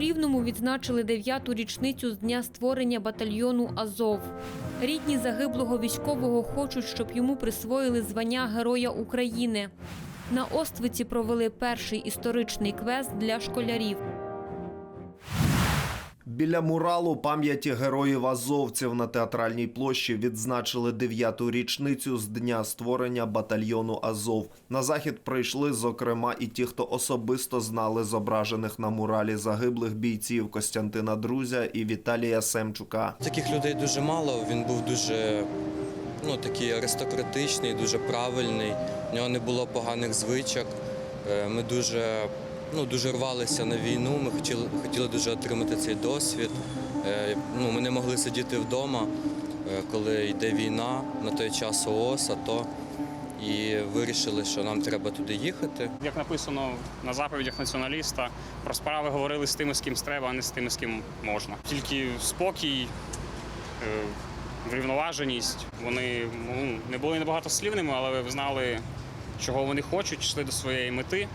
Рівному відзначили дев'яту річницю з дня створення батальйону Азов. Рідні загиблого військового хочуть, щоб йому присвоїли звання Героя України. На Оствиці провели перший історичний квест для школярів. Біля муралу пам'яті героїв азовців на театральній площі відзначили дев'яту річницю з дня створення батальйону Азов. На захід прийшли, зокрема, і ті, хто особисто знали зображених на муралі загиблих бійців Костянтина Друзя і Віталія Семчука. Таких людей дуже мало. Він був дуже ну, такий аристократичний, дуже правильний. В нього не було поганих звичок. Е, Ми дуже, ну, дуже рвалися на війну. Ми хотіли, хотіли дуже отримати цей досвід. Е, Ну, ми не могли сидіти вдома, е, коли йде війна на той час ООС, АТО. І вирішили, що нам треба туди їхати. Як написано на заповідях націоналіста, про справи говорили з тими, з ким треба, а не з тими, з ким можна. Тільки спокій, е, врівноваженість. Вони ну, не були небагатослівними, але знали, чого вони хочуть, йшли до своєї мети.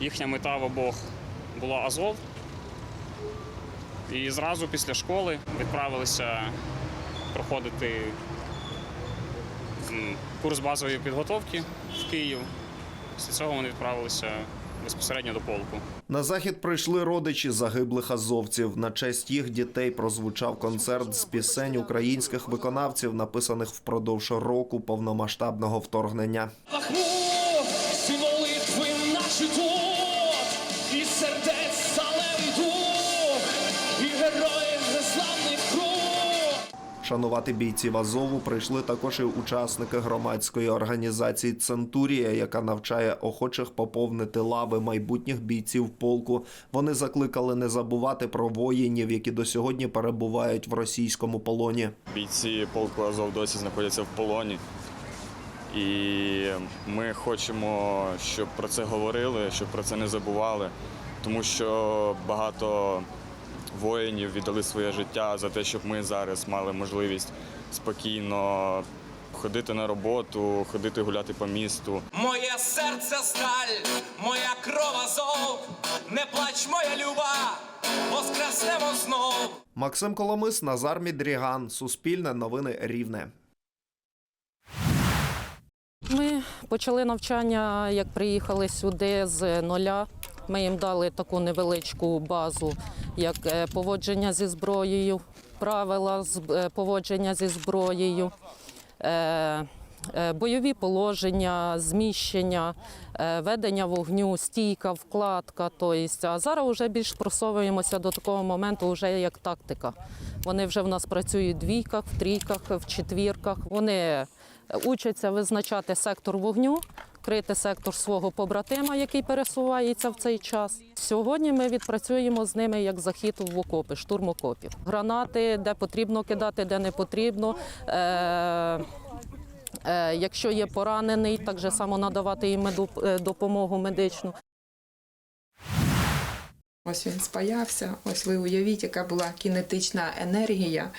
Їхня мета в обох була Азов. І зразу після школи відправилися проходити курс базової підготовки в Київ. Після цього вони відправилися безпосередньо до полку. На захід прийшли родичі загиблих азовців. На честь їх дітей прозвучав концерт з пісень українських виконавців, написаних впродовж року повномасштабного вторгнення. Шанувати бійців Азову прийшли також і учасники громадської організації Центурія, яка навчає охочих поповнити лави майбутніх бійців полку. Вони закликали не забувати про воїнів, які до сьогодні перебувають в російському полоні. Бійці полку Азов досі знаходяться в полоні. І ми хочемо, щоб про це говорили, щоб про це не забували, тому що багато воїнів віддали своє життя за те, щоб ми зараз мали можливість спокійно ходити на роботу, ходити гуляти по місту. Моє серце сталь, моя кров азов, не плач, моя люба, воскреснемо знов. Максим Коломис, Назар Мідріган, Суспільне новини Рівне. Ми почали навчання, як приїхали сюди з нуля. Ми їм дали таку невеличку базу, як е, поводження зі зброєю, правила е, поводження зі зброєю, е, бойові положення, зміщення, ведення вогню, стійка, вкладка. Тобто, а зараз вже більш просовуємося до такого моменту, вже як тактика. Вони вже в нас працюють в двійках, в трійках, в четвірках. Вони учаться визначати сектор вогню, крити сектор свого побратима, який пересувається в цей час. Сьогодні ми відпрацюємо з ними як захід в окопи, штурм окопів. Гранати, де потрібно кидати, де не потрібно. Е- е, Якщо є поранений, так же само надавати їм е, допомогу медичну. Ось він спаявся. Ось ви уявіть, яка була кінетична енергія,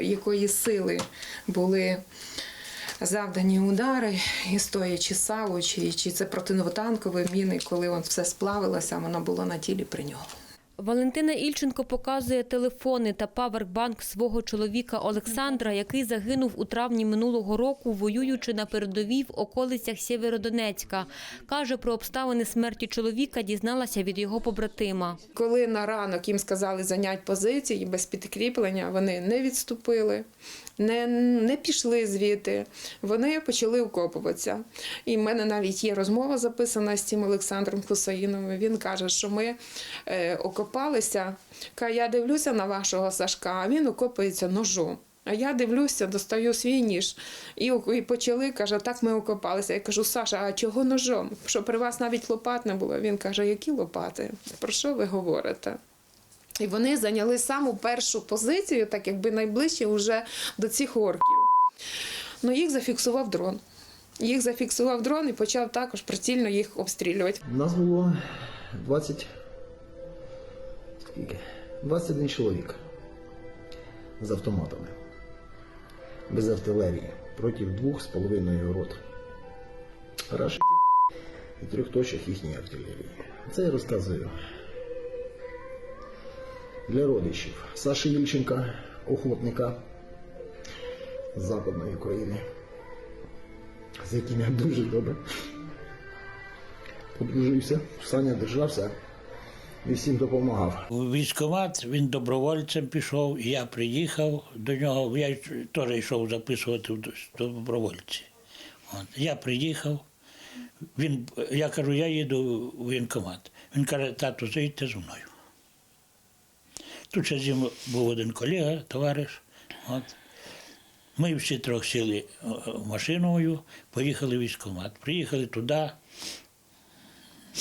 якої сили були завдані удари, і стоячи саву, чи, чи це протинотанкові міни, коли он все сплавилося, воно було на тілі при нього. Валентина Ільченко показує телефони та павербанк свого чоловіка Олександра, який загинув у травні минулого року, воюючи на передовій в околицях Сєвєродонецька. Каже, про обставини смерті чоловіка дізналася від його побратима. Коли на ранок їм сказали зайняти позиції без підкріплення, вони не відступили, не, не пішли звідти. Вони почали окопуватися. І в мене навіть є розмова записана з цим Олександром Хусаїновим. Він каже, що ми е, окопалися. Каже, я дивлюся на вашого Сашка, а він окопується ножом. А я дивлюся, достаю свій ніж і, і почали, каже, так ми окопалися. Я кажу, Саша, а чого ножом? Що при вас навіть лопат не було? Він каже, які лопати? Про що ви говорите? І вони зайняли саму першу позицію, так якби найближче вже до цих орків. Ну, їх зафіксував дрон. Їх зафіксував дрон і почав також прицільно їх обстрілювати. У нас було 20... Скільки? 21 чоловік з автоматами. Без артилерії. Проти двох з половиною рот. Рашиків і трьох точок їхньої артилерії. Це я розказую для родичів Саші Ільченка, охотника з Западної України, з яким я дуже добре подружився. Саня держався і всім допомагав. У військкомат він добровольцем пішов, я приїхав до нього. Я теж йшов записувати в добровольці. От. Я приїхав. Він, я кажу, я їду у воєнкомат. Він каже, тату, заїдьте зі мною. Тут ще зі мною був один колега, товариш. От. Ми всі трьох сіли е, в машину мою, поїхали в військкомат. Приїхали туди,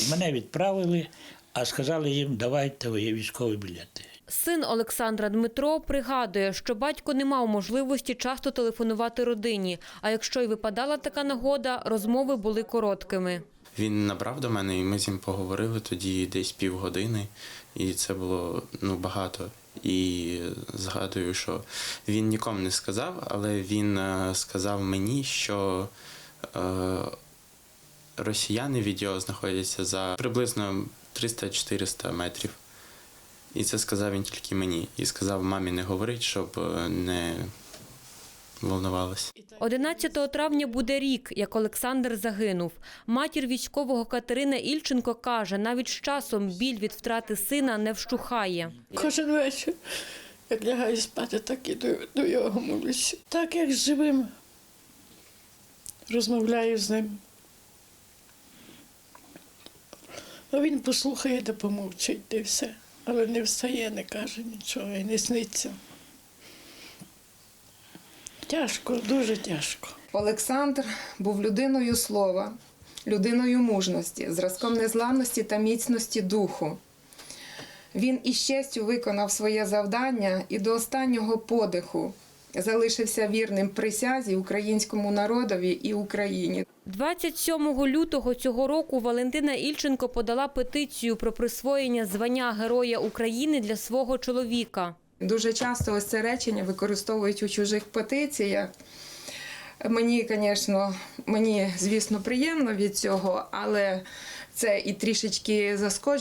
мене відправили, а сказали їм, давайте ви військові білети. Син Олександра Дмитро пригадує, що батько не мав можливості часто телефонувати родині, а якщо й випадала така нагода, розмови були короткими. Він набрав до мене, і ми з ним поговорили тоді десь півгодини, і це було ну, багато. І згадую, що він нікому не сказав, але він е, сказав мені, що е, росіяни від його знаходяться за приблизно 300-400 метрів. І це сказав він тільки мені. І сказав мамі не говорить, щоб е, не волнувалася. 11 травня буде рік, як Олександр загинув. Матір військового Катерина Ільченко каже, навіть з часом біль від втрати сина не вщухає. Кожен вечір, як лягаю спати, так і до, до його молюся. Так як з живим. Розмовляю з ним. А він послухає та помовчить, і все. Але не встає, не каже нічого і не сниться. Тяжко, дуже тяжко. Олександр був людиною слова, людиною мужності, зразком незламності та міцності духу. Він із честю виконав своє завдання і до останнього подиху залишився вірним присязі українському народові і Україні. 27 лютого цього року Валентина Ільченко подала петицію про присвоєння звання Героя України для свого чоловіка. Дуже часто ось це речення використовують у чужих петиціях. Мені, звісно, мені, звісно, приємно від цього, але це і трішечки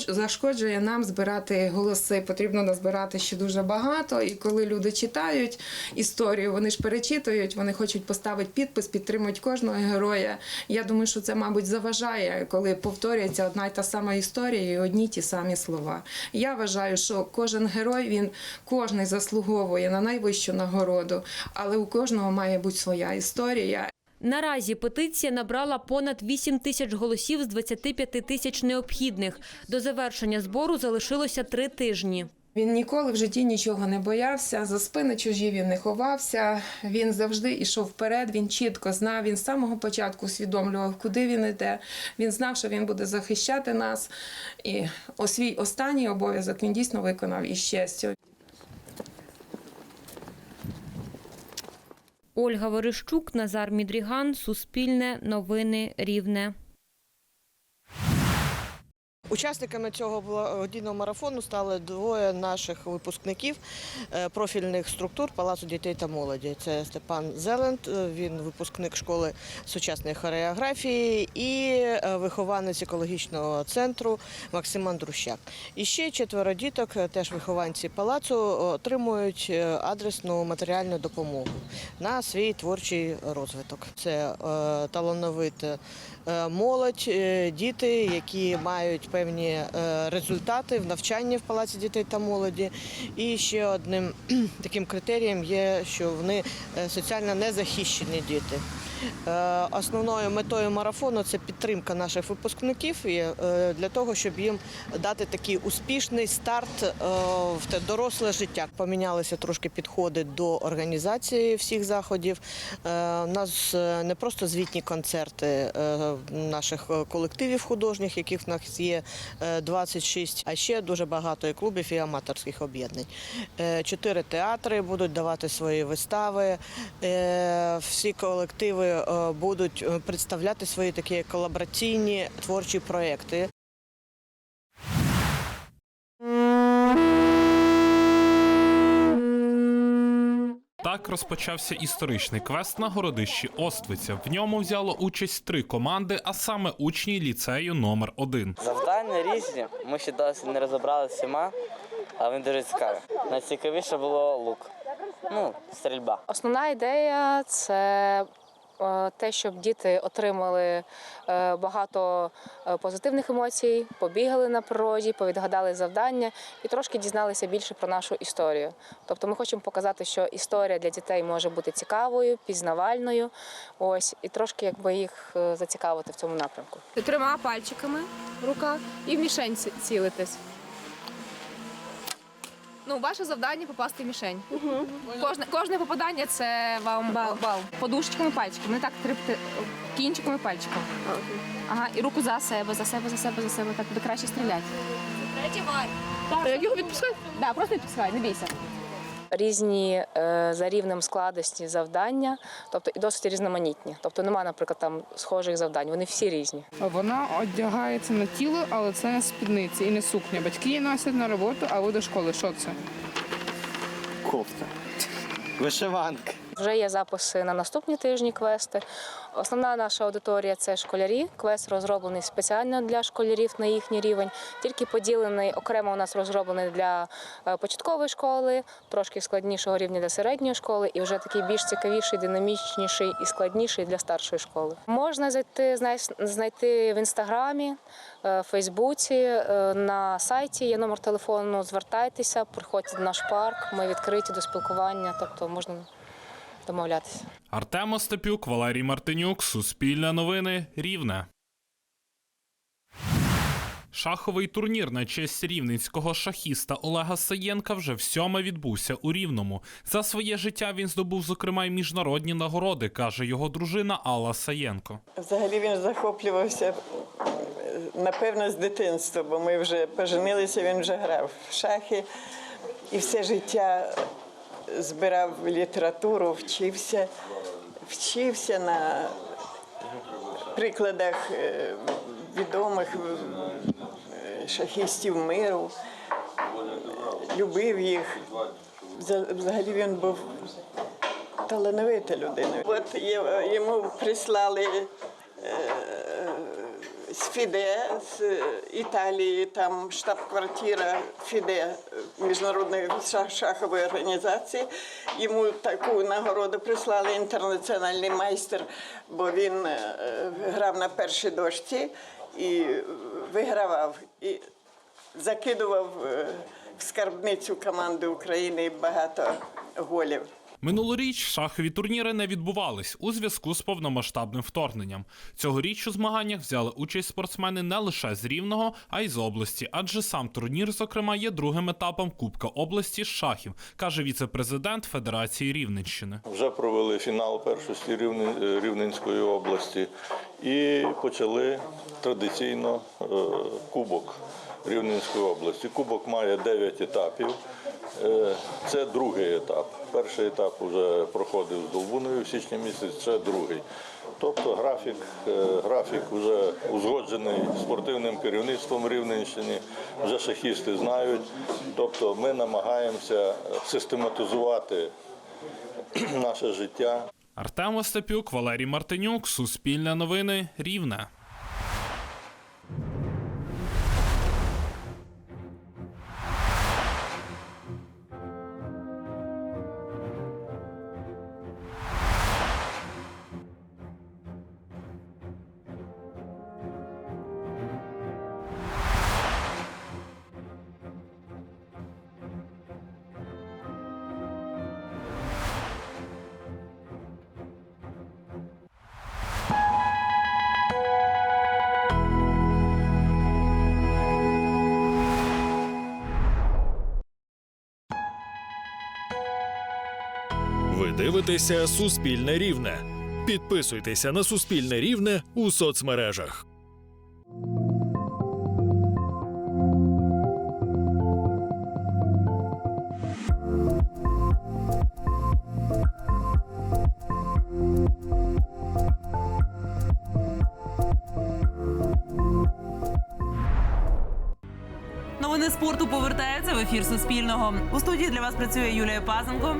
зашкоджує нам збирати голоси. Потрібно назбирати ще дуже багато. І коли люди читають історію, вони ж перечитують, вони хочуть поставити підпис, підтримують кожного героя. Я думаю, що це, мабуть, заважає, коли повторюється одна й та сама історія і одні ті самі слова. Я вважаю, що кожен герой він кожний заслуговує на найвищу нагороду, але у кожного має бути своя історія. Наразі петиція набрала понад 8 тисяч голосів з 25 тисяч необхідних. До завершення збору залишилося три тижні. Він ніколи в житті нічого не боявся, за спини чужі він не ховався. Він завжди йшов вперед. Він чітко знав. Він з самого початку усвідомлював, куди він йде. Він знав, що він буде захищати нас. І свій останній обов'язок він дійсно виконав із честю. Ольга Верещук, Назар Мідріган, Суспільне, Новини, Рівне. Учасниками цього благодійного марафону стали двоє наших випускників е, профільних структур Палацу дітей та молоді. Це Степан Зеленд, е, він випускник школи сучасної хореографії і е, вихованець екологічного центру Максим Андрущак. І ще четверо діток, теж вихованці палацу, отримують адресну матеріальну допомогу на свій творчий розвиток. Це талановита молодь, діти, які мають е, результати в навчанні в палаці дітей та молоді. І ще одним таким критерієм є, що вони е, соціально незахищені діти. Е, Основною метою марафону це підтримка наших випускників і, е, для того, щоб їм дати такий успішний старт е, в те доросле життя. Помінялися трошки підходи до організації всіх заходів. У нас не просто звітні концерти наших колективів художніх, яких в нас є е, 26, а ще дуже багато і клубів і аматорських об'єднань. Чотири театри будуть давати свої вистави. Всі колективи е, будуть е, представляти свої такі колабораційні творчі проекти. Так розпочався історичний квест на городищі Оствиця. В ньому взяло участь три команди, а саме учні ліцею номер 1 Завдання різні. Ми ще досі не розібралися всіма. але вони дуже цікаві. Найцікавіше було лук. Ну, стрільба. Основна ідея це те, щоб діти отримали е, багато е, позитивних емоцій, побігали на природі, повідгадали завдання і трошки дізналися більше про нашу історію. Тобто ми хочемо показати, що історія для дітей може бути цікавою, пізнавальною. Ось і трошки якби їх е, зацікавити в цьому напрямку. Трьома пальчиками в руках і в мішень цілитись. Ну, ваше завдання попасти в мішень. Кожне, кожне попадання це вам бал. Подушечками пальчиком, не так трипти кінчиками пальчиком. Ага, і руку за себе, за себе, за себе, за себе. Так буде краще стріляти. Третій вар. Як його відпускати? Так, просто відпускай, не бійся. Різні е, за рівнем складності завдання, тобто і досить різноманітні. Тобто немає, наприклад, там схожих завдань. Вони всі різні. Вона одягається на тіло, але це не спідниці і не сукня. Батьки її носять на роботу, а ви до школи. Що це? Кофта. Вишиванка. Вже є записи на наступні тижні квести. Основна наша аудиторія це школярі. Квест розроблений спеціально для школярів на їхній рівень. Тільки поділений окремо у нас розроблений для е, початкової школи, трошки складнішого рівня для середньої школи, і вже такий більш цікавіший, динамічніший і складніший для старшої школи. Можна зайти знайти в інстаграмі, е, Фейсбуці, е, на сайті є номер телефону. Звертайтеся, приходьте в наш парк. Ми відкриті до спілкування, тобто можна домовлятися. Артем Остапюк, Валерій Мартинюк, Суспільне новини, Рівне. Шаховий турнір на честь рівненського шахіста Олега Саєнка вже всьоме відбувся у Рівному. За своє життя він здобув, зокрема, й міжнародні нагороди, каже його дружина Алла Саєнко. Взагалі він захоплювався, напевно, з дитинства, бо ми вже поженилися, він вже грав в шахи і все життя збирав літературу, вчився, вчився на прикладах е, відомих е, шахістів миру, любив їх. Вза- Взагалі він був талановита людина. От йому прислали е, з Фіде з Італії, там штаб-квартира Фіде міжнародної шах- шахової організації. Йому таку нагороду прислали інтернаціональний майстер, бо він е, грав на першій дошці і вигравав. І закидував е, в скарбницю команди України багато голів. Минулоріч шахові турніри не відбувались у зв'язку з повномасштабним вторгненням. Цьогоріч у змаганнях взяли участь спортсмени не лише з Рівного, а й з області, адже сам турнір, зокрема, є другим етапом Кубка області з шахів, каже віце-президент Федерації Рівненщини. Вже провели фінал першості Рівне- е, Рівненської області і почали традиційно е, кубок Рівненської області. Кубок має 9 етапів. Е, Це другий етап. Перший етап вже проходив з Долбуною в січні місяці, це другий. Тобто графік, е, графік вже узгоджений спортивним керівництвом Рівненщини, вже шахісти знають. Тобто ми намагаємося систематизувати наше життя. Артем Остапюк, Валерій Мартинюк, Суспільне новини, Рівне. Дивитеся Суспільне Рівне. Підписуйтеся на Суспільне Рівне у соцмережах. Новини спорту повертаються в ефір Суспільного. У студії для вас працює Юлія Пазенко.